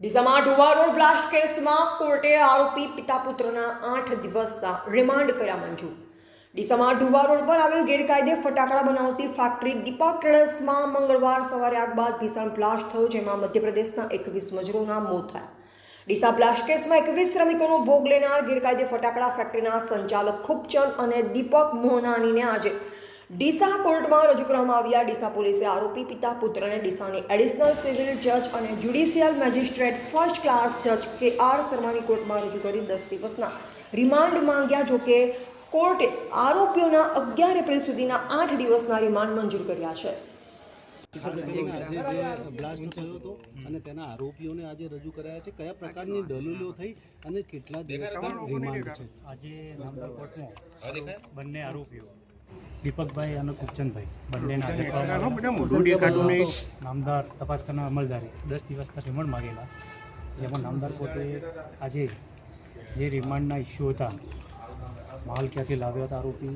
ડીસામાં ઢુવા road blast કેસમાં કોર્ટે આરોપી પિતા પુત્રના આઠ દિવસના રિમાન્ડ કર્યા મંજૂર. ડીસામાં ઢુવા રોડ પર આવેલ ગેરકાયદે ફટાકડા બનાવતી ફેક્ટરી દીપક ટ્રેડર્સમાં મંગળવાર સવારે આગ બાદ ભીષણ બ્લાસ્ટ થયો, જેમાં મધ્યપ્રદેશના એકવીસ મજૂરોના મોત થયા. ડીસા બ્લાસ્ટ કેસમાં એકવીસ શ્રમિકોનો ભોગ લેનાર ગેરકાયદે ફટાકડા ફેક્ટરીના સંચાલક ખૂબચંદ અને દીપક મોહનાનીને આજે ડીસા કોર્ટમાં રજૂ કરવામાં આવ્યા. ડીસા પોલીસે આરોપી પિતા પુત્રને ડીસાની એડિશનલ સિવિલ જજ અને જ્યુડિશિયલ મેજિસ્ટ્રેટ ફર્સ્ટ ક્લાસ જજ કે આર શર્માની કોર્ટમાં રજૂ કરી દસ દિવસના રિમાન્ડ માંગ્યા. જોકે કોર્ટે આરોપીઓના અગિયાર એપ્રિલ સુધીના આઠ દિવસના રિમાન્ડ મંજૂર કર્યા છે. બ્લાસ્ટ થયો હતો અને તેના આરોપીઓને આજે રજૂ કરાયા છે કયા પ્રકારની દલીલો થઈ અને કેટલા દિવસના રિમાન્ડ છે? આજે નામદાર કોર્ટમાં બંને આરોપીઓ. દીપકભાઈ અને કુપચંદભાઈ બંનેને નામદાર તપાસ કરનાર અમલદારે દસ દિવસના રિમાન્ડ માગેલા. જેમાં નામદાર પોતે આજે જે રિમાન્ડના ઇસ્યુ હતા માલ ક્યાંથી લાવ્યો હતા આરોપી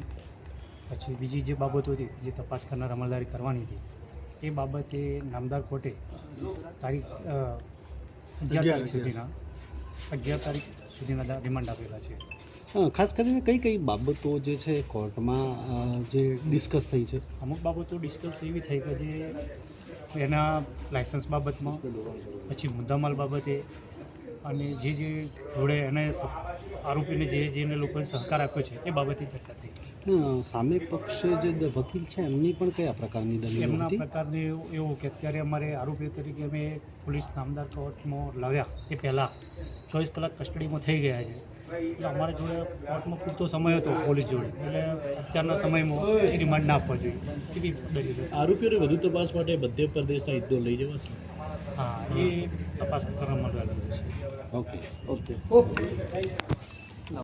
પછી બીજી જે બાબતો હતી જે તપાસ કરનાર અમલદારી કરવાની હતી એ બાબતે નામદાર કોર્ટે તારીખ અગિયાર તારીખ સુધીના અગિયાર તારીખ સુધીના રિમાન્ડ આપેલા છે. ખાસ કરીને કઈ કઈ બાબતો જે છે કોર્ટમાં જે ડિસ્કસ થઈ છે? અમુક બાબતો ડિસ્કસ એવી થઈ કે જે એના લાયસન્સ બાબતમાં પછી મુદ્દામાલ બાબતે અને જે જે જોડે એને આરોપીને જે જેને લોકોએ સહકાર આપ્યો છે એ બાબતે ચર્ચા થઈ. સામે પક્ષે જે વકીલ છે એમની પણ કયા પ્રકારની દલીલ એમના પ્રકારને એવું એવું કે અત્યારે અમારે આરોપી તરીકે અમે પોલીસ નામદાર કોર્ટમાં લાવ્યા એ પહેલાં. ચોવીસ કલાક કસ્ટડીમાં થઈ ગયા છે. એટલે અમારા જોડે કોર્ટમાં પૂરતો સમય હતો પોલીસ જોડે. એટલે અત્યારના સમયમાં એ રિમાન્ડ ના આપવા જોઈએ. એવી દલીલ આરોપીઓને વધુ તપાસ માટે મધ્ય પ્રદેશના યુદ્ધો લઈ જવાશે? હા એ તપાસ કરવા માટે છે. ઓકે. ઓકે.